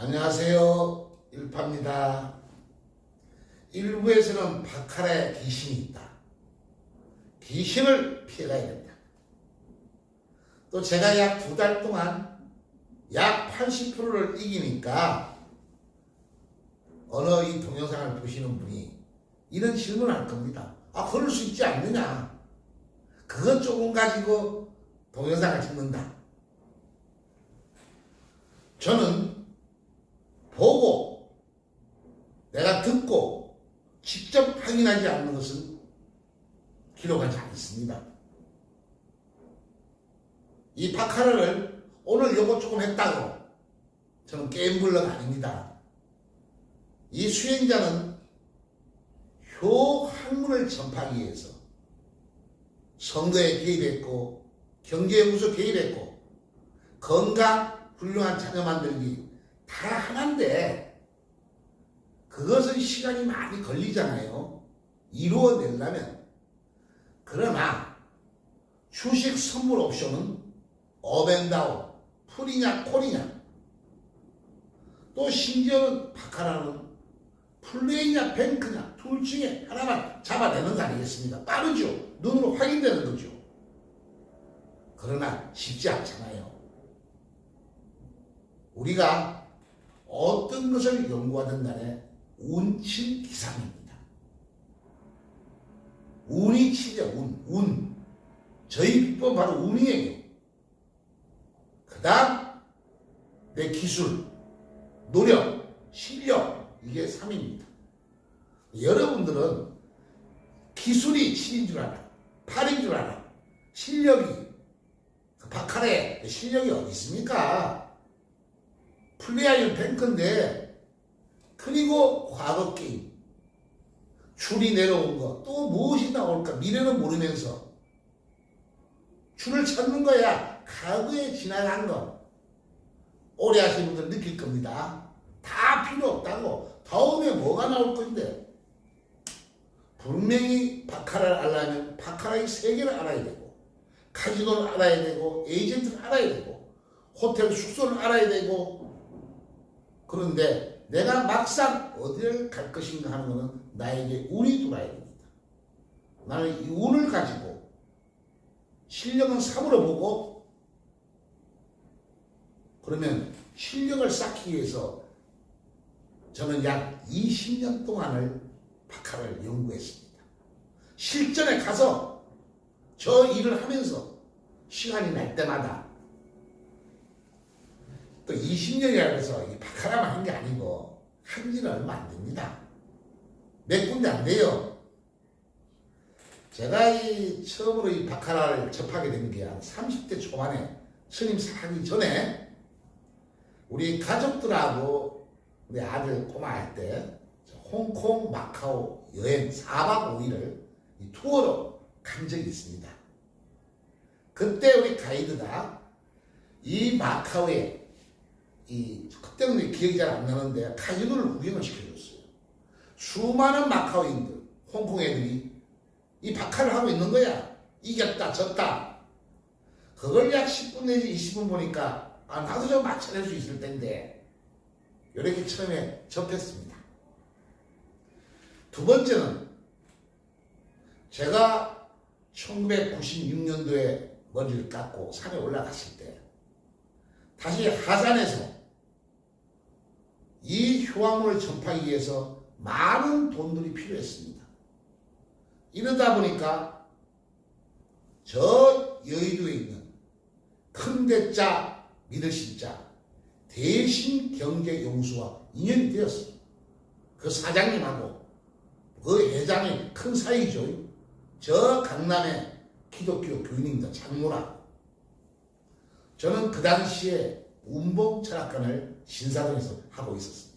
안녕하세요. 일파입니다. 일부에서는 바카라의 귀신이 있다. 귀신을 피해가야 된다. 또 제가 약 두 달 동안 약 80%를 이기니까 어느 이 동영상을 보시는 분이 이런 질문을 할 겁니다. 아, 그럴 수 있지 않느냐? 그것 조금 가지고 동영상을 찍는다. 저는 보고 내가 듣고 직접 확인하지 않는 것은 기록하지 않습니다. 이 파카라를 오늘 요거 조금 했다고 저는 게임블러가 아닙니다. 이 수행자는 효 학문을 전파하기 위해서 선거에 개입했고 경제연구소 개입했고 건강 훌륭한 자녀 만들기 다 하나인데 그것은 시간이 많이 걸리잖아요. 이루어내려면 그러나 주식 선물 옵션은 어벤다운 풀이냐 콜이냐 또 심지어는 바카라는 플레이냐 뱅크냐 둘 중에 하나만 잡아내는 거 아니겠습니까? 빠르죠. 눈으로 확인되는 거죠. 그러나 쉽지 않잖아요. 우리가 어떤 것을 연구하든 간에 운칠 기상입니다. 운이 치죠, 운, 운. 저희 비법 바로 운이에요. 그 다음, 내 기술, 노력, 실력, 이게 3입니다. 여러분들은 기술이 7인 줄 알아. 8인 줄 알아. 실력이, 그 바카레 실력이 어디 있습니까? 플레이하는 뱅크인데, 그리고 과거 게임, 줄이 내려온 거, 또 무엇이 나올까, 미래는 모르면서, 줄을 찾는 거야. 과거에 지나간 거. 오래 하시는 분들 느낄 겁니다. 다 필요 없다고. 다음에 뭐가 나올 건데. 분명히 바카라를 알려면 바카라의 세계를 알아야 되고, 카지노를 알아야 되고, 에이전트를 알아야 되고, 호텔 숙소를 알아야 되고, 그런데 내가 막상 어디를 갈 것인가 하는 것은 나에게 운이 돌아야 됩니다. 나는 이 운을 가지고 실력은 3으로 보고 그러면 실력을 쌓기 위해서 저는 약 20년 동안을 박하를 연구했습니다. 실전에 가서 저 일을 하면서 시간이 날 때마다 또 20년이라 해서 이 바카라만 한 게 아니고 한 지는 얼마 안 됩니다. 몇 군데 안 돼요. 제가 이 처음으로 이 바카라를 접하게 된 게 한 30대 초반에 스님 사기 전에 우리 가족들하고 우리 아들 꼬마 할 때 홍콩 마카오 여행 4박 5일을 이 투어로 간 적이 있습니다. 그때 우리 가이드가 이 마카오에 이 그때는 기억이 잘 안 나는데 카지노를 구경을 시켜줬어요. 수많은 마카오인들, 홍콩 애들이 이 박하를 하고 있는 거야. 이겼다, 졌다. 그걸 약 10분 내지 20분 보니까 아 나도 좀 맞춰낼 수 있을 텐데 이렇게 처음에 접했습니다. 두 번째는 제가 1996년도에 머리를 깎고 산에 올라갔을 때 다시 하산에서 이 효화물을 전파하기 위해서 많은 돈들이 필요했습니다. 이러다 보니까 저 여의도에 있는 큰 대자 믿으실 자 대신 경제 용수와 인연이 되었어요. 그 사장님하고 그 회장이 큰 사이죠. 저 강남의 기독교 교인입니다. 장모라. 저는 그 당시에 운봉 철학관을 신사동에서 하고 있었습니다.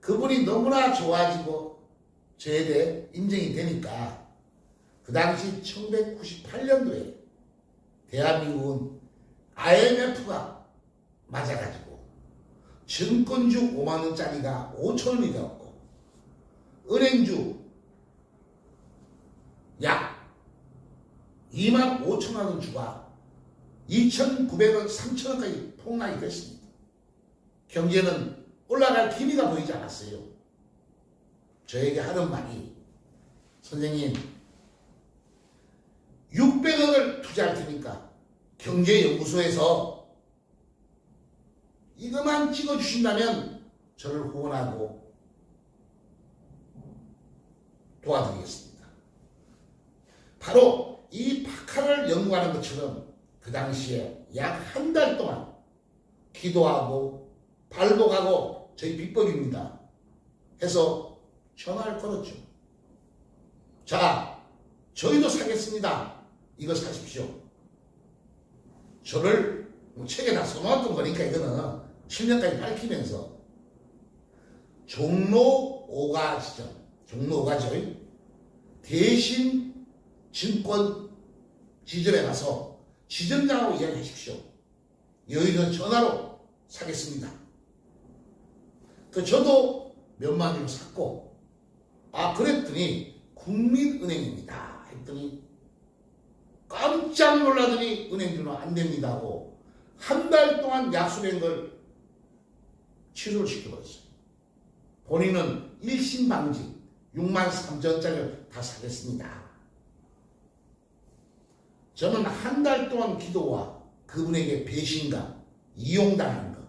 그분이 너무나 좋아지고 저에 대해 인정이 되니까 그 당시 1998년도에 대한민국은 IMF가 맞아가지고 증권주 5만원짜리가 5천원이 되었고 은행주 약 2만 5천원 원 주가 2,900원, 3천원까지 폭락이 됐습니다. 경제는 올라갈 기미가 보이지 않았어요. 저에게 하는 말이 선생님 600억을 투자할 테니까 경제연구소에서 이것만 찍어주신다면 저를 후원하고 도와드리겠습니다. 바로 이 박하를 연구하는 것처럼 그 당시에 약 한 달 동안 기도하고 발복하고 저희 비법입니다. 해서 전화를 걸었죠. 자, 저희도 사겠습니다. 이거 사십시오. 저를 뭐 책에 다 써놓았던 거니까 이거는 7년까지 밝히면서 종로 5가 지점, 종로 5가죠. 대신 증권 지점에 가서 지점장하고 이야기하십시오. 여기는 전화로 사겠습니다. 그 저도 몇만 원 샀고 아 그랬더니 국민은행입니다 했더니 깜짝 놀라더니 은행주는 안 됩니다고 한 달 동안 약속한 걸 취소를 시켜버렸어요. 본인은 일심방지 6만 3천짜리를 다 사겠습니다. 저는 한 달 동안 기도와 그분에게 배신감, 이용당하는 것,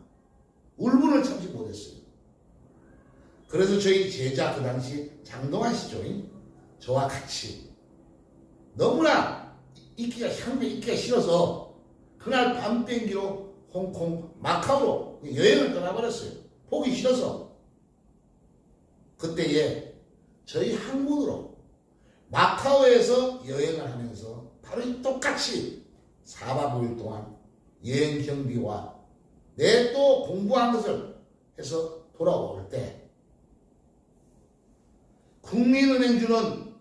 울분을 참지 못했어요. 그래서 저희 제자 그 당시 장동환 씨죠. 저와 같이 너무나 있기가 향배 있기가 싫어서 그날 밤 비행기로 홍콩 마카오로 여행을 떠나버렸어요. 보기 싫어서 그때에 저희 항문으로 마카오에서 여행을 하면서 바로 이 똑같이 4박 5일 동안 여행 경비와 내 또 공부한 것을 해서 돌아올 때 국민은행주는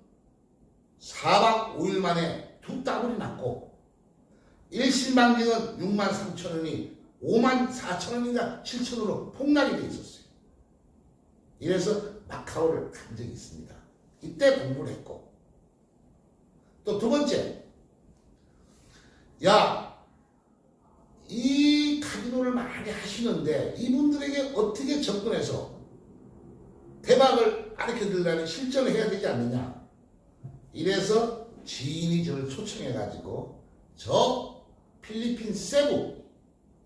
4박 5일 만에 두 따블이 났고 일신방지는 6만 3천 원이 5만 4천 원인가 7천 원으로 폭락이 돼 있었어요. 이래서 마카오를 간 적이 있습니다. 이때 공부를 했고 또 두 번째 야 이 카지노를 많이 하시는데 이분들에게 어떻게 접근해서 대박을 가르쳐 드리려면 실전을 해야 되지 않느냐? 이래서 지인이 저를 초청해 가지고 저 필리핀 세부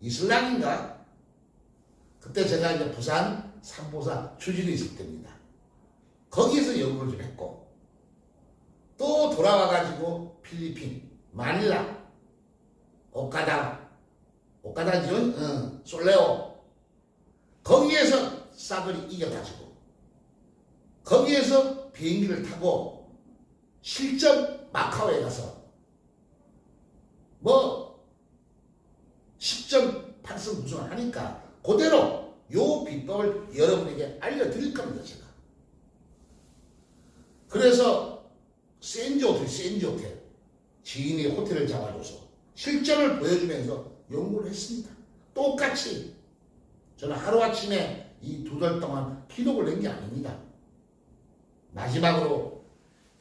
이슬랑인가? 그때 제가 이제 부산 삼보사 주지로 있을 때입니다. 거기에서 연구를 좀 했고 또 돌아와 가지고 필리핀 마닐라 오카다 오카다지요 응, 솔레오 거기에서 싸그리 이겨가지고. 거기에서 비행기를 타고 실전 마카오에 가서 뭐 10.8승 우승을 하니까 그대로 요 비법을 여러분에게 알려드릴 겁니다 제가. 그래서 센지 호텔 센지 호텔. 지인이 호텔을 잡아줘서 실전을 보여주면서 연구를 했습니다 똑같이 저는 하루아침에 이 두 달 동안 기록을 낸 게 아닙니다 마지막으로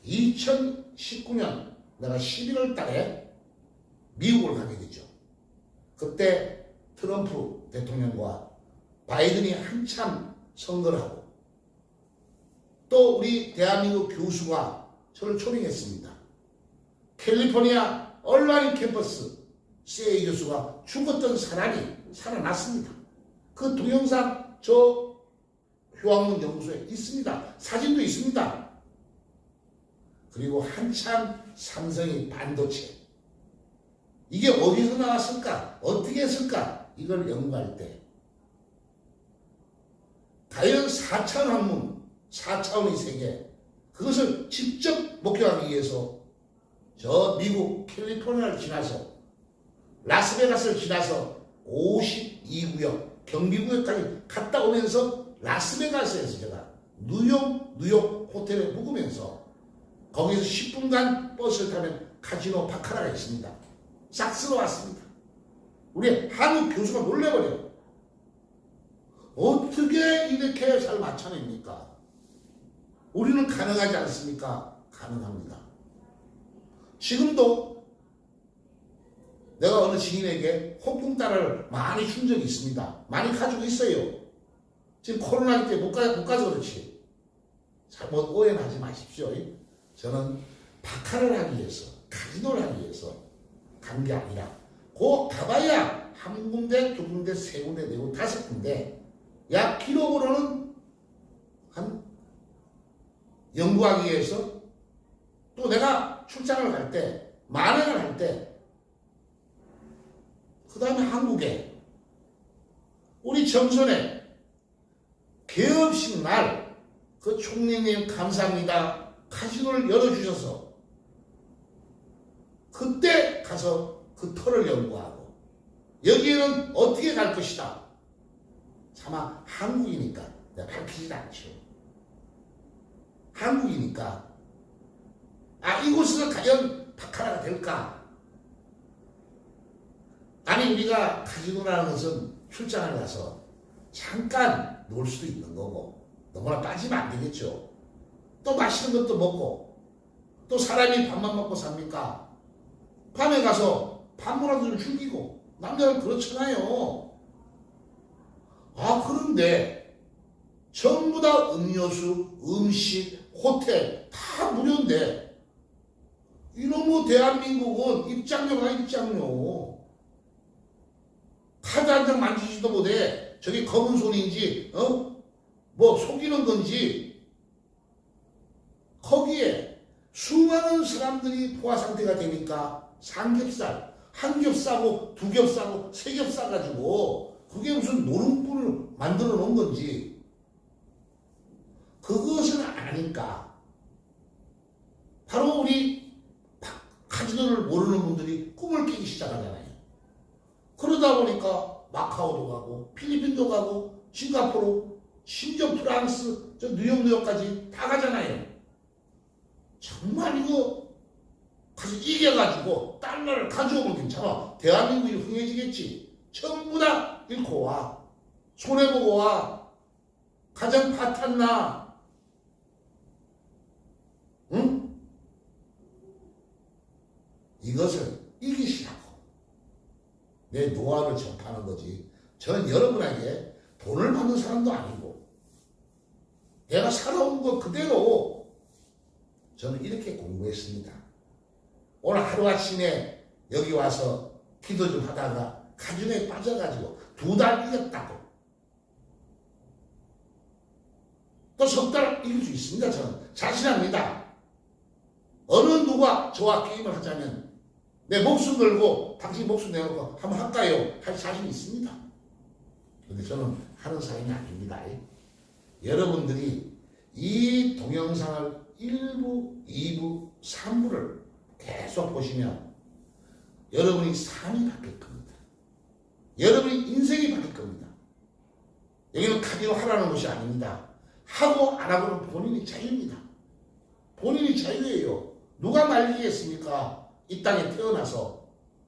2019년 내가 11월 달에 미국을 가게 되죠. 그때 트럼프 대통령과 바이든이 한참 선거를 하고 또 우리 대한민국 교수가 저를 초빙했습니다. 캘리포니아 얼라인 캠퍼스 세이 교수가 죽었던 사람이 살아났습니다. 그 동영상 저 효학문 연구소에 있습니다. 사진도 있습니다. 그리고 한참 삼성이 반도체 이게 어디서 나왔을까? 어떻게 했을까? 이걸 연구할 때 과연 4차원 학문, 4차원의 세계 그것을 직접 목격하기 위해서 저 미국 캘리포니아를 지나서 라스베가스를 지나서 52구역 경비구역까지 갔다 오면서 라스베가스에서 제가 뉴욕 뉴욕 호텔에 묵으면서 거기서 10분간 버스를 타면 카지노 바카라가 있습니다. 싹 쓸어 왔습니다. 우리 한국 교수가 놀래버려요. 어떻게 이렇게 잘 맞춰냅니까? 우리는 가능하지 않습니까? 가능합니다. 지금도 내가 어느 지인에게 홍콩달러를 많이 준 적이 있습니다. 많이 가지고 있어요. 지금 코로나 때문에 못, 가, 못 가서 그렇지. 잘못 오해는 하지 마십시오. 저는 박하를 하기 위해서, 카지노를 하기 위해서 간 게 아니라, 고 가봐야 한 군데, 두 군데, 세 군데, 네 군데, 다섯 군데, 약 기록으로는 한 연구하기 위해서 또 내가 출장을 갈 때, 만행을 할 때, 그 다음에 한국에 우리 정선에 개업식 날 그 총리님 감사합니다. 카지노를 열어주셔서 그때 가서 그 터를 연구하고 여기에는 어떻게 갈 것이다. 차마 한국이니까 내가 밝히지 않죠. 한국이니까 아 이곳에서 과연 바카라가 될까? 아니 우리가 카지노라는 것은 출장을 가서 잠깐 놀 수도 있는 거고 너무나 빠지면 안 되겠죠. 또 맛있는 것도 먹고 또 사람이 밥만 먹고 삽니까? 밤에 가서 밥이라도 좀 즐기고 남자는 그렇잖아요. 아 그런데 전부 다 음료수, 음식, 호텔 다 무료인데 이놈의 대한민국은 입장료가 입장료. 카드 한 장 만지지도 못해. 저게 검은 손인지 어? 뭐 속이는 건지. 거기에 수많은 사람들이 포화 상태가 되니까 삼겹살 한 겹 싸고 두 겹 싸고 세 겹 싸가지고 그게 무슨 노름꾼을 만들어 놓은 건지. 그것은 아니까. 바로 우리 카지노를 모르는 분들이 꿈을 깨기 시작하잖아요. 그러다 보니까 마카오도 가고 필리핀도 가고 싱가포르 심지어 프랑스 저 뉴욕 뉴욕까지 다 가잖아요. 정말 이거 가서 이겨가지고 달러를 가져오면 괜찮아. 대한민국이 흥해지겠지. 전부 다 잃고 와. 손해보고 와. 가장 파탄나. 응? 이것을 이기시라고. 내 노하우를 전파하는 거지. 저는 여러분에게 돈을 받는 사람도 아니고, 내가 살아온 거 그대로 저는 이렇게 공부했습니다. 오늘 하루아침에 여기 와서 기도 좀 하다가 가정에 빠져가지고 두 달 이겼다고. 또 석 달 이길 수 있습니다. 저는 자신합니다. 어느 누가 저와 게임을 하자면 내 목숨 걸고 당신 목숨 내놓고 한번 할까요? 할 자신 있습니다. 근데 저는 하는 사람이 아닙니다. 여러분들이 이 동영상을 1부, 2부, 3부를 계속 보시면 여러분이 삶이 바뀔 겁니다. 여러분이 인생이 바뀔 겁니다. 여기는 카디노 하라는 곳이 아닙니다. 하고 안 하고는 본인이 자유입니다. 본인이 자유예요. 누가 말리겠습니까? 이 땅에 태어나서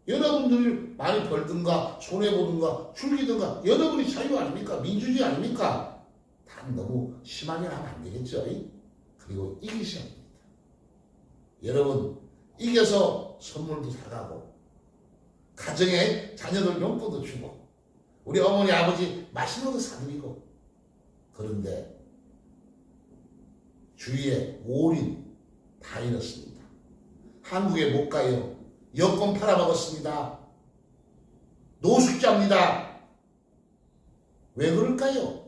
여러분들이 많이 벌든가 손해보든가 줄기든가 여러분이 자유 아닙니까? 민주주의 아닙니까? 다 너무 심하게 하면 안 되겠죠. 그리고 이기셔야 됩니다. 여러분 이겨서 선물도 사가고 가정에 자녀들 용돈도 주고 우리 어머니 아버지 맛있는 것도 사드리고 그런데 주위에 올인 다 잃었습니다. 한국에 못 가요. 여권 팔아먹었습니다. 노숙자입니다. 왜 그럴까요?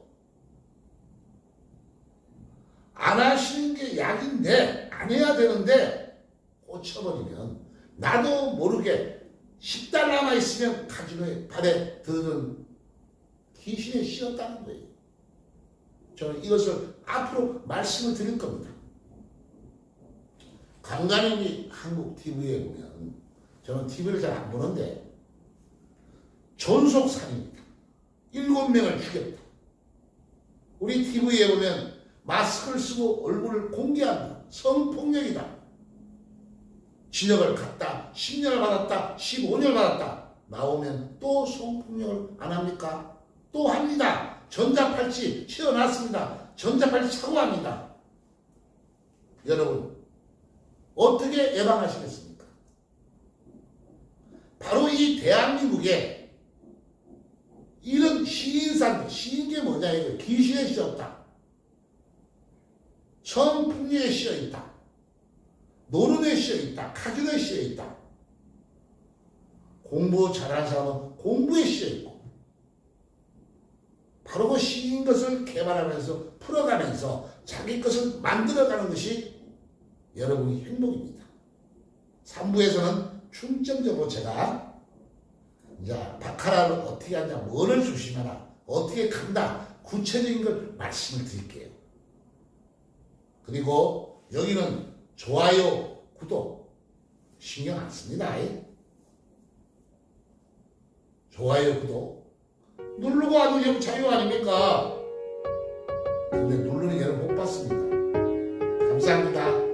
안 하시는 게 약인데 안 해야 되는데 꽂혀버리면 나도 모르게 10달러만 있으면 카지노에 발에 드는 귀신에 씌었다는 거예요. 저는 이것을 앞으로 말씀을 드릴 겁니다. 간간히 한국 TV에 보면 저는 TV를 잘 안 보는데 존속살입니다. 일곱 명을 죽였다. 우리 TV에 보면 마스크를 쓰고 얼굴을 공개한다. 성폭력이다. 진역을 갔다. 10년을 받았다. 15년을 받았다. 나오면 또 성폭력을 안 합니까? 또 합니다. 전자팔찌 채워놨습니다. 전자팔찌 차고 합니다. 여러분, 어떻게 예방하시겠습니까? 바로 이 대한민국에 이런 시인산, 시인게 뭐냐 이거 기시에 씌었다. 천풍류에 씌어 있다. 노름에 씌어 있다. 카균에 씌어 있다. 공부 잘하는 사람은 공부에 씌어 있고 바로 그 시인 것을 개발하면서 풀어가면서 자기 것을 만들어가는 것이 여러분의 행복입니다. 3부에서는 충정적으로 제가 이제 바카라를 어떻게 하냐, 뭐를 조심하라, 어떻게 간다, 구체적인 걸 말씀을 드릴게요. 그리고 여기는 좋아요, 구독 신경 안 씁니다. 좋아요, 구독 누르고 하는 형 자유 아닙니까? 근데 누르는 얘는 못 봤습니다. 감사합니다.